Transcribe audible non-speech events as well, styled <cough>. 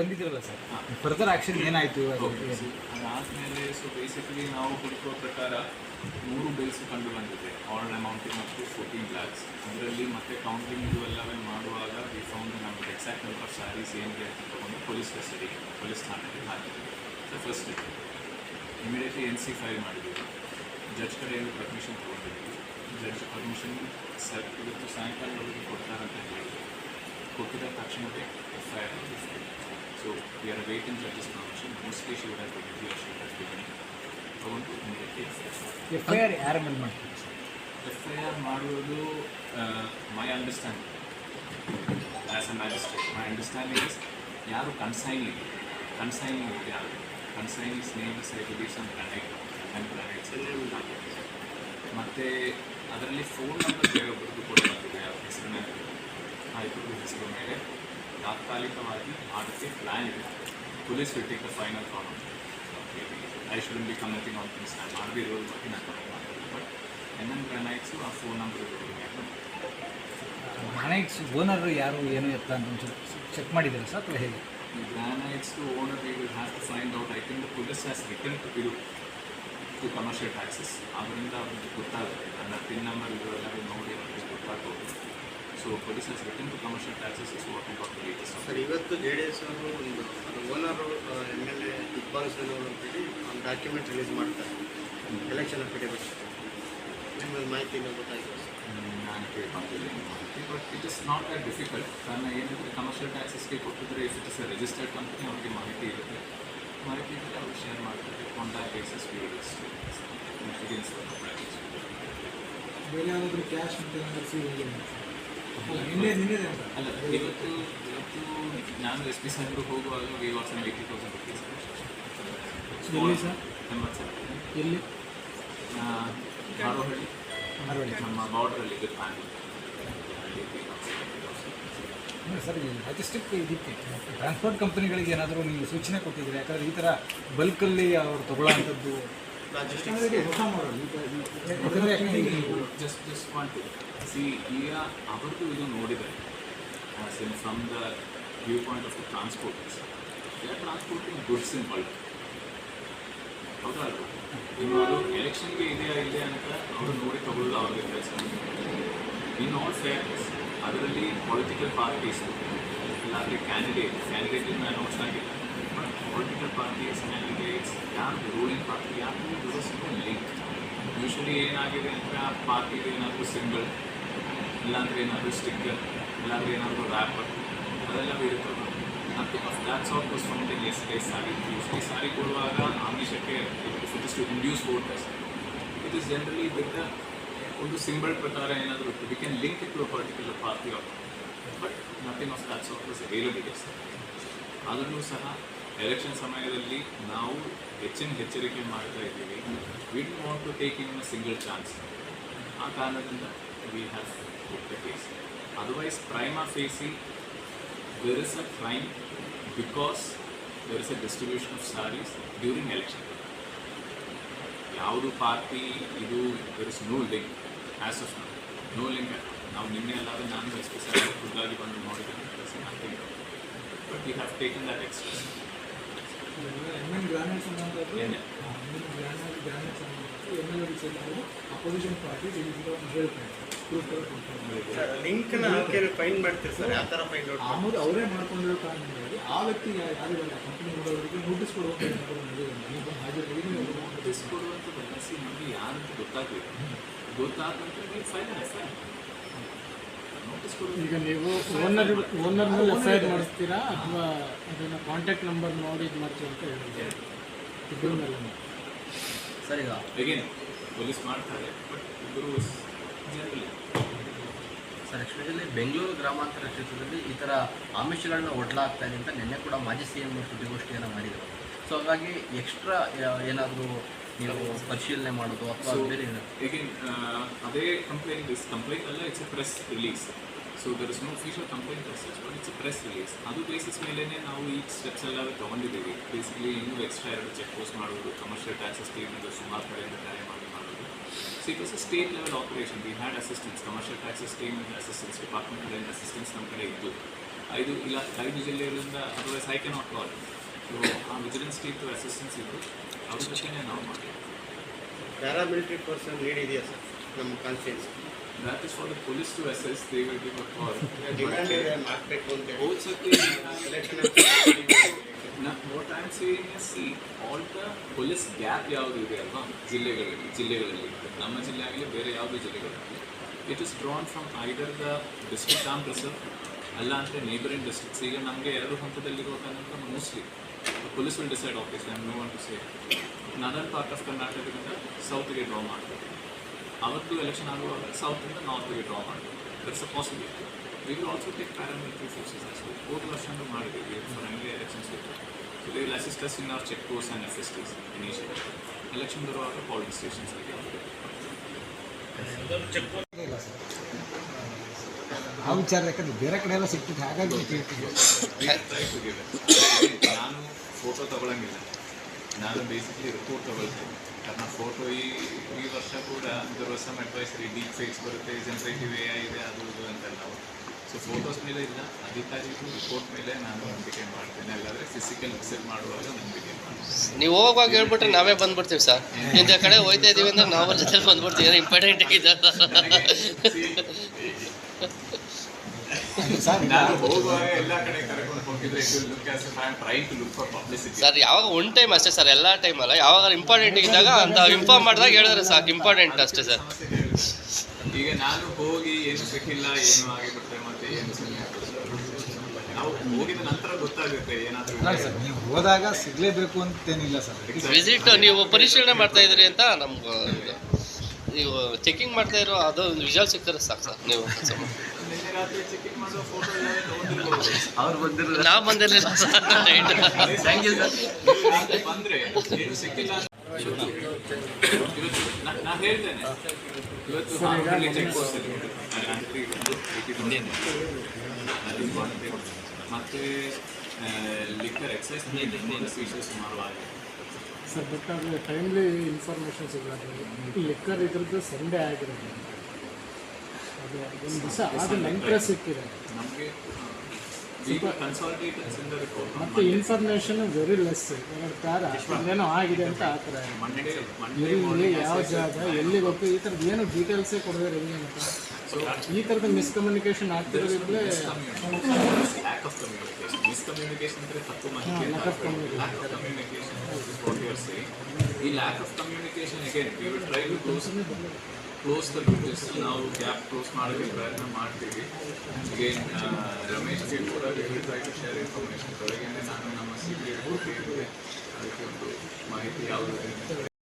ಬಂದಿದ್ರಲ್ಲ sir? Further action ಏನಾಯ್ತು ಅದು? ಅದಾದಮೇಲೆ ಸೊ ಬೇಸಿಕಲಿ ನಾವು ಹುಡುಕುವ ಪ್ರಕಾರ ಮೂರು ಬಿಲ್ಸ್ ಕಂಡು ಬಂದಿದೆ. ಆಲ್ ಅಮೌಂಟಿಂಗ್ ಮತ್ತು ಫೋರ್ಟೀನ್ ಲ್ಯಾಕ್ಸ್ ಅದರಲ್ಲಿ ಮತ್ತೆ ಕೌಂಟಿಂಗ್ ಇದು ಎಲ್ಲವೇ ಮಾಡುವಾಗ ಈ ಫೌಂಡ್ ನಮಗೆ ಎಕ್ಸಾಕ್ಟ್ ನಂಬರ್ ಸ್ಯಾರೀಸ್ ಏನಿದೆ ಅಂತ ತಗೊಂಡು ಪೊಲೀಸ್ ಕಸ್ಟಡಿ ಪೊಲೀಸ್ ಠಾಣೆಗೆ ಹಾಕಿದ್ವಿ. So first immediately N C file ಮಾಡಿದ್ದೀವಿ ಜಡ್ಜ್ ಕಡೆಯಿಂದ ಪರ್ಮಿಷನ್ ತೊಗೊಂಡಿದ್ದೀವಿ ಜಡ್ಜ್ ಪರ್ಮಿಷನ್ ಸರ್ ಇವತ್ತು ಸಾಯಂಕಾಲದವರೆಗೆ ಕೊಡ್ತಾರಂತ ಹೇಳಿದ್ರು. ಕೊಟ್ಟಿದ ತಕ್ಷಣವೇ F I R so we are waiting judges permission mostly she would have give she would have given ತಗೊಂಡು immediately F I R F I R ಯಾರ ಮೇಲೆ ಮಾಡ್ತೀವಿ ಎಫ್ ಐ ಆರ್ ಮಾಡುವುದು my understanding as a magistrate my understanding is ಯಾರು consigning consigning ಇದೆ ಯಾರು? Consigning name is I believes on granite and granites ಮತ್ತು ಅದರಲ್ಲಿ ಫೋನ್ ನಂಬರ್ ಬೇರೊಬ್ಬರದ್ದು ಕೂಡ ಬಂದಿದೆ ಆ ಹೆಸರಿನ ಆ ಹೆಸರು ಮೇಲೆ. ತಾತ್ಕಾಲಿಕವಾಗಿ ಮಾಡೋಕ್ಕೆ ಪ್ಲ್ಯಾನ್ ಇದೆ. Police will take the final call I shouldn't be commenting on things ನಾನು ಮಾಡದಿರೋದ್ರ ಬಗ್ಗೆ ನಾನು ಕಮೆಂಟ್ ಮಾಡ್ತೀನಿ ಬಟ್ ಎನ್ ಎನ್ ಗ್ರಾನೈಟ್ಸು ಆ ಫೋನ್ ನಂಬರ್ ಗ್ರಾನೈಟ್ಸ್ ಓನರ್ ಯಾರು ಏನು ಎತ್ತ ಅಂತ ಒಂಚೂರು ಚೆಕ್ ಮಾಡಿದ್ದೀರಾ ಸರ್ ಅಥವಾ ಹೇಗೆ? ಗ್ರಾನೈಟ್ಸ್ದು owner we will have to find out I think the police has return to ಇದು ಟು ಕಮರ್ಷಿಯಲ್ ಟ್ಯಾಕ್ಸಸ್ ಅದರಿಂದ ಅವ್ರಿಗೆ ಗೊತ್ತಾಗುತ್ತೆ. ನನ್ನ ಪಿನ್ ನಂಬರ್ ಇದೆಲ್ಲ ನೋಡಿ ಅವ್ರಿಗೆ ಗೊತ್ತಾಗ್ಬೋದು. So police return to commercial taxes is working got latest sir ಇವತ್ತು ಜೆ ಡಿ ಎಸ್ ಅವರು ಒಂದು owner M L A Iqbal Hussain ಅವರು ಅಂತೇಳಿ ಒಂದು ಡಾಕ್ಯುಮೆಂಟ್ ರಿಲೀಸ್ ಮಾಡ್ತಾರೆ. ಎಲೆಕ್ಷನ್ ಅಫಿಡೇವಿಟ್ ನಿಮ್ಮದು ಮಾಹಿತಿ ಇನ್ನೂ ಗೊತ್ತಾಯಿತು? ನಾನು but it is not that difficult ಕಾರಣ ಏನಂದರೆ ಕಮರ್ಷಿಯಲ್ ಟ್ಯಾಕ್ಸಸ್ಗೆ ಕೊಟ್ಟಿದ್ರೆ if it is a registered company ಅವ್ರಿಗೆ ಮಾಹಿತಿ ಇರುತ್ತೆ. ಮಾಹಿತಿ ಇದ್ದರೆ ಅವ್ರು ಶೇರ್ ಮಾಡ್ತಾರೆ. ಕಾಂಟ್ಯಾಕ್ಟ್ ಬೇಸಿಸ್ ವಿ ಎಕ್ಸ್ಪೀರಿಯನ್ಸ್ ಬೇರೆ ಯಾವ್ದಾದ್ರು ಕ್ಯಾಶ್ ಅಂತ ಏನಾದ್ರು ಸಿಗೋದಿಲ್ಲ ಅಲ್ಲ ಇವತ್ತು ಇವತ್ತು ನಾನು ಎಸ್ ಪಿ ಸಾಹೇಬರು ಹೋಗುವಾಗ we was an eighty thousand rupees ಎಲ್ಲಿ ಸರ್? ಎಂಬತ್ತು ಸಾವಿರ. ಎಲ್ಲಿ? ಹಾರೋಹಳ್ಳಿ ಹಾರೋಹಳ್ಳಿ ನಮ್ಮ ಬಾರ್ಡ್ರಲ್ಲಿ ಇದೆ ಪ್ಲಾನ್ ಸರ್ ಲಾಜಿಸ್ಟಿಕ್ ಇದಕ್ಕೆ ಟ್ರಾನ್ಸ್ಪೋರ್ಟ್ ಕಂಪನಿಗಳಿಗೆ ಏನಾದರೂ ನೀವು ಸೂಚನೆ ಕೊಟ್ಟಿದ್ದೀರಿ? ಯಾಕಂದರೆ ಈ ಥರ ಬಲ್ಕಲ್ಲಿ ಅವ್ರು ತಗೊಳ್ಳೋ ಅಂಥದ್ದು just just want to see ಈಗ ಅವ್ರದ್ದು ಇದು ನೋಡಿದ್ದಾರೆ. From the view point of the transport they are transporting goods in bulk ಹೌದಾ? ಇನ್ನು ಅದು ಎಲೆಕ್ಷನ್ಗೆ ಇದೆಯಾ ಇದೆ ಅಂತ ಅವರು ನೋಡಿ ತಗೊಳ್ಳೋದು ಅವ್ರಿಗೆ ಕೆಲಸ. ಇನ್ ಆಲ್ ಫೇರ್ನೆಸ್ ಅದರಲ್ಲಿ ಪೊಲಿಟಿಕಲ್ ಪಾರ್ಟೀಸ್ ಇಲ್ಲಾಂದರೆ ಕ್ಯಾಂಡಿಡೇಟ್ ಕ್ಯಾಂಡಿಡೇಟ್ ಇನ್ನು ಅನೌನ್ಸ್ ಆಗಿಲ್ಲ ಬಟ್ ಪೊಲಿಟಿಕಲ್ ಪಾರ್ಟೀಸ್ ಕ್ಯಾಂಡಿಡೇಟ್ಸ್ ಯಾರು ರೂಲಿಂಗ್ ಪಾರ್ಟಿ ಯಾರು ಲಿಂಕ್ ಯೂಶ್ವಲಿ ಏನಾಗಿದೆ ಅಂದರೆ ಆ ಪಾರ್ಟಿಗೆ ಏನಾದರೂ ಸಿಂಬಲ್ ಇಲ್ಲಾಂದರೆ ಏನಾದರೂ ಸ್ಟಿಕ್ಕರ್ ಇಲ್ಲಾಂದರೆ ಏನಾದರೂ ರ್ಯಾಪರ್ ಅದೆಲ್ಲ ಇರ್ತದೆ nothing of that sort was found in S day sari usually sari ಕೊಡುವಾಗ ಆಮಿಷಕ್ಕೆ it is to induce voters it is generally with ಒಂದು ಸಿಂಬಲ್ ಪ್ರಕಾರ ಏನಾದರೂ ಇತ್ತು we can link it to a particular party of but nothing of that sort was available is ಆದರೂ ಸಹ election ಸಮಯದಲ್ಲಿ ನಾವು ಹೆಚ್ಚಿನ ಎಚ್ಚರಿಕೆ ಮಾಡ್ತಾ ಇದ್ದೀವಿ. We do want to take in a single chance ಆ ಕಾರಣದಿಂದ we have book the case otherwise prima facie there is a crime because there is a distribution of saris during election ಯಾವುದು party, ಇದು there is no link as of no link ನಾವು ನಿನ್ನೆ ಅಲ್ಲಾದ್ರೆ ನಾನು ಸಾರಿ ಖುದ್ದಾಗಿ ಬಂದು ನೋಡಿದ್ದೇನೆ. But we have taken that express M N granites ಅನ್ನೋಂಥದ್ದು ಏನೇ? ಎಂ ಎನ್ ಗ್ರಾನೈಟ್ ಗ್ರಾನೈಟ್ಸ್ ಅನ್ನೋದು ಎಂ ಎಲ್ ಎ ಸೇರಿದ್ರು ಅಪೋಸಿಷನ್ ಪಾರ್ಟಿ ಹೇಳ್ತಾರೆ ಪ್ರೂಫ್ ಲಿಂಕ್ನ ಫೈನ್ ಮಾಡ್ತೀರಿ ಸರ್ ಆ ಥರ ಫೈನ್ ಔಟ್ ಆಮೇಲೆ ಅವರೇ ಮಾಡ್ಕೊಂಡಿರೋ ಕಾರಣದಿಂದಾಗಿ ಆ ವ್ಯಕ್ತಿ ಯಾರಿಲ್ಲ ಕಂಪನಿ ನೋಡೋರಿಗೆ ನೋಟಿಸ್ ಕೊಡುವಂಥ ಹಾಜರಾಗಿ ನೋಟಿಸ್ ಕೊಡುವಂಥ ಬದಲಾಯಿಸಿ ನಮಗೆ ಯಾರಂತ ಗೊತ್ತಾಗಬೇಕು ಗೊತ್ತಾದ ನಂತರ ನೀವು ಫೈನ್ ಕೊಡುವುದು ಈಗ ನೀವು ಓನರ್ ಓನರ್ ಮೇಲೆ ಎಫ್ ಐ ಆರ್ ಮಾಡಿಸ್ತೀರಾ ಅಥವಾ ಅದನ್ನ ಕಾಂಟ್ಯಾಕ್ಟ್ ನಂಬರ್ ನೋಡಿ ಇದು ಮಾಡ್ತೀವಿ ಅಂತ ಹೇಳಿದ್ರೆ? ಇಬ್ಬರ ಮೇಲೆ. ಸರ್ ಈಗ ಅಗೇನ್ ಪೊಲೀಸ್ ಮಾಡ್ತಾರೆ ಬಟ್ ಇಬ್ಬರು ಜನರಲಿ ಸರ್ ಎಸ್ಪೆಷಲಿ ಬೆಂಗಳೂರು ಗ್ರಾಮಾಂತರ ಕ್ಷೇತ್ರದಲ್ಲಿ ಈ ಥರ ಆಮಿಷಗಳನ್ನ ಒಡ್ಲಾಗ್ತಾ ಇದೆ ಅಂತ ನಿನ್ನೆ ಕೂಡ ಮಾಜಿ ಸಿ ಎಂ ಸುದ್ದಿಗೋಷ್ಠಿಯನ್ನು ಮಾಡಿದರು. ಸೊ ಹಾಗಾಗಿ ಎಕ್ಸ್ಟ್ರಾ ಏನಾದರೂ ನೀವು ಪರಿಶೀಲನೆ ಮಾಡೋದು ಅಥವಾ ಬೇರೆ ಏನಾದ್ರು ಅದೇ ಕಂಪ್ಲೇಂಟ್ ಇಸ್ ಕಂಪ್ಲೇಂಟ್ ಅಲ್ಲ it's press release so there is no official complaint message but it's press release ಅದು ಬೇಸಿಸ್ ಮೇಲೇ ನಾವು ಈ ಸ್ಟೆಪ್ಸ್ ಎಲ್ಲ ತೊಗೊಂಡಿದ್ದೀವಿ. ಬೇಸಿಕಲಿ ಇನ್ನೂ ಎಕ್ಸ್ಟ್ರಾ ಎರಡು ಚೆಕ್ ಪೋಸ್ಟ್ ಮಾಡೋದು ಕಮರ್ಷಿಯಲ್ ಟ್ಯಾಕ್ಸಸ್ ಟೀಮಿಂದ ಸುಮಾರು ಕಡೆಯಿಂದ ಕರೆ ಮಾಡಿ ಮಾಡೋದು so it was a state level operation we had assistance commercial taxes team assistance department ಕಡೆಯಿಂದ ಅಸಿಸ್ಟೆನ್ಸ್ ನಮ್ಮ ಕಡೆ ಇತ್ತು. ಐದು ಇಲ್ಲ, ಐದು ಜಿಲ್ಲೆಗಳಿಂದ otherwise I can not call so ಆ ವಿಜಿಲೆನ್ಸ್ ಟೀಮ್ ಅಸಿಸ್ಟೆನ್ಸ್ ಇದ್ದು ಅವ್ರ ಜೊತೆನೇ ನಾವು ಮಾಡಿ ಪ್ಯಾರಾಮಿಲಿಟರಿ ಪರ್ಸನ್ ಲೀಡ್ ಇದೆಯಾ ಸರ್ ನಮ್ಮ constituency that is for the police to assess they will give a call demand ಇದೆ ಹಾಕ್ಬೇಕು ಅಂತ ಹೇಳಿ ಹೋದ ಸತಿ election what I am saying see all the police gap ಯಾವುದು ಇದೆ ಅಲ್ವಾ ಜಿಲ್ಲೆಗಳಲ್ಲಿ ಜಿಲ್ಲೆಗಳಲ್ಲಿ. ನಮ್ಮ ಜಿಲ್ಲೆ ಆಗಲಿ ಬೇರೆ ಯಾವುದೇ ಜಿಲ್ಲೆಗಳಾಗಲಿ. It is drawn from either the district am reserve ಅಲ್ಲ ಅಂದರೆ ನೇಬರಿಂಗ್ ಡಿಸ್ಟ್ರಿಕ್ಟ್ಸ್ ಈಗ ನಮಗೆ ಎರಡು ಹಂತದಲ್ಲಿರುವ ಕಾರಣ mostly police will decide office I know one to say another part of ಕರ್ನಾಟಕದಿಂದ ಸೌತ್ಗೆ ಡ್ರಾ ಮಾಡ್ತಾರೆ. ಅವತ್ತು ಎಲೆಕ್ಷನ್ ಆಗುವಾಗ ಸೌತಿಂದ ನಾರ್ತ್ಗೆ ಡ್ರಾ ಮಾಡಿ. That's a possibility we will also take paramilitary forces ಅಷ್ಟು ಹೋದ ವರ್ಷ ಮಾಡಿದ್ದೀವಿ. For M elections so they will assist us in our check post and F S Ts initial election ಬರುವಾಗ ಪೋಲಿಂಗ್ ಸ್ಟೇಷನ್ಸ್ಗೆ ಆ ವಿಚಾರ ಯಾಕಂದ್ರೆ ಬೇರೆ ಕಡೆ ಎಲ್ಲ ಸಿಗ್ತಿತ್ತು ಹಾಗಾಗಿ <coughs> ನಾನು ಫೋಟೋ ತಗೊಳಂಗಿಲ್ಲ. ನಾನು ಬೇಸಿಕಲಿ ರಿಪೋರ್ಟ್ ತಗೊಳ್ತೀನಿ ಕಾರಣ ಫೋಟೋ ಈ ಈ ವರ್ಷ ಕೂಡ ದರ್ ಹೊಸ ಸಮ್ ಅಡ್ವೈಸರಿ ಡೀಪ್ ಫೇಕ್ಸ್ ಬರುತ್ತೆ ಜನರೇಟಿವ್ ಎ ಇದೆ ಅದು ಇದು ಅಂತೆಲ್ಲ. ಸೊ ಫೋಟೋಸ್ ಮೇಲೆ ಇಲ್ಲ. ಅಧಿಕಾರಿಗೂ ರಿಪೋರ್ಟ್ ಮೇಲೆ ನಾನು ನಂಬಿಕೆ ಮಾಡ್ತೇನೆ. ಅಲ್ಲಾದರೆ ಫಿಸಿಕಲ್ ವಿಸಿಟ್ ಮಾಡುವಾಗ ನಂಬಿಕೆ ಮಾಡ್ತೇನೆ. ನೀವು ಹೋಗುವಾಗ ಹೇಳ್ಬಿಟ್ರೆ ನಾವೇ ಬಂದ್ಬಿಡ್ತೀವಿ ಸರ್. ಇಂಥ ಕಡೆ ಹೋಯ್ತಾ ಇದೀವಿ ಅಂದ್ರೆ ನಾವು ಜೊತೆ ಬಂದ್ಬಿಡ್ತೀವಿ. ಇಂಪಾರ್ಟೆಂಟ್ ಆಗಿದೆ. ಸರ್ ನಾನು ಹೋಗುವಾಗ ಎಲ್ಲ ಕಡೆ ಕರ್ಕೊಂಡು ಹೋಗಿದ್ರೆ it will look as I am try to look for publicity sir ಯಾವಾಗ ಒನ್ ಟೈಮ್ ಅಷ್ಟೇ ಸರ್ ಎಲ್ಲ ಟೈಮ್ ಅಲ್ಲ. ಯಾವಾಗ ಇಂಪಾರ್ಟೆಂಟ್ ಇದ್ದಾಗ ಅಂತ ಇನ್ಫಾರ್ಮ್ ಮಾಡಿದಾಗ ಹೇಳಿದ್ರೆ ಸಾಕು ಇಂಪಾರ್ಟೆಂಟ್ ಅಷ್ಟೇ ಸರ್. ಈಗ ನಾನು ಹೋಗಿ ಏನು ಸಿಕ್ಕಿಲ್ಲ ಏನು ಆಗಿಬಿಟ್ರೆ ಮತ್ತೆ ಏನು ಸುಮ್ಮನೆ ನಾವು ಹೋಗಿದ ನಂತರ ಗೊತ್ತಾಗುತ್ತೆ ಏನಾದರೂ ಸರ್ ನೀವು ಹೋದಾಗ ಸಿಗಲೇಬೇಕು ಅಂತೇನಿಲ್ಲ ಸರ್. ವಿಸಿಟ್ ನೀವು ಪರಿಶೀಲನೆ ಮಾಡ್ತಾ ಇದ್ರಿ ಅಂತ ನಮ್ಗೆ ನೀವು ಚೆಕಿಂಗ್ ಮಾಡ್ತಾ ಇರೋ ಅದು ವಿಜುವಲ್ ಸಿಗ್ತಾರೆ ಸಾಕು ಸರ್ ನೀವು. ಅವ್ರು ಬಂದಿರಲಿಲ್ಲ. ನಾವು ಬಂದಿರಲಿಲ್ಲ ಸರ್ ಥ್ಯಾಂಕ್ ಯು ಸರ್ ಬಂದ್ರೆ ಸಿಕ್ಕಿಲ್ಲ ಹೇಳ್ತೇನೆ. ಇವತ್ತು ಚೆಕ್ ಪೋಸ್ಟ್. ಮತ್ತೆ ಲಿಕ್ಕರ್ ಎಕ್ಸೈಸ್ ಫೀಚರ್ಸ್ ಸುಮಾರು ಆಗಿದೆ. ಸರ್ ಬಟ್ ಅದು ಟೈಮ್ಲಿ ಇನ್ಫಾರ್ಮೇಷನ್ ಸಿಗಲ್ಲ. ಲಿಕ್ಕರ್ ಇದ್ರದ್ದು ಸಂಡೇ ಆಗಿರೋದು ಅದು ಒಂದು ದಿವಸ ಆದ ನಂತರ ಸಿಕ್ಕಿದೆ ನಮಗೆ ಈಗ ಮತ್ತು ಇನ್ಫಾರ್ಮೇಷನ್ ವೆರಿ ಲೆಸ್ ಎರಡು ಕಾರ ಇನ್ನೇನೋ ಆಗಿದೆ ಅಂತ ಆ ಥರ ಎಲ್ಲಿ ಯಾವ ಜಾಗ ಎಲ್ಲಿ ಗೊತ್ತು? ಈ ಥರದ್ದು ಏನು ಡೀಟೇಲ್ಸೇ ಕೊಡೋದೇ ಹೆಂಗೆ ಅಂತ ಈ ಥರದ ಮಿಸ್ಕಮ್ಯುನಿಕೇಷನ್ ಆಗ್ತಿರೋದಿದ್ರೆ ಅಂದರೆ ತಪ್ಪು ಮಾಹಿತಿ. ಲ್ಯಾಕ್ ಈ lack of communication again we will try to close this ನಾವು ಗ್ಯಾಪ್ ಕ್ಲೋಸ್ ಮಾಡೋಕ್ಕೆ ಪ್ರಯತ್ನ ಮಾಡ್ತೀವಿ. ಅಗೇನ್ ರಮೇಶ್ಗೆ ಕೂಡ ಟ್ರೈ ಟು ಶೇರ್ ಇನ್ಫಾರ್ಮೇಷನ್ ಬೆಳಗ್ಗೆ ನಾನು ನಮ್ಮ ಸಿ ಪಿ ಅದಕ್ಕೆ ಒಂದು ಮಾಹಿತಿ ಯಾವುದು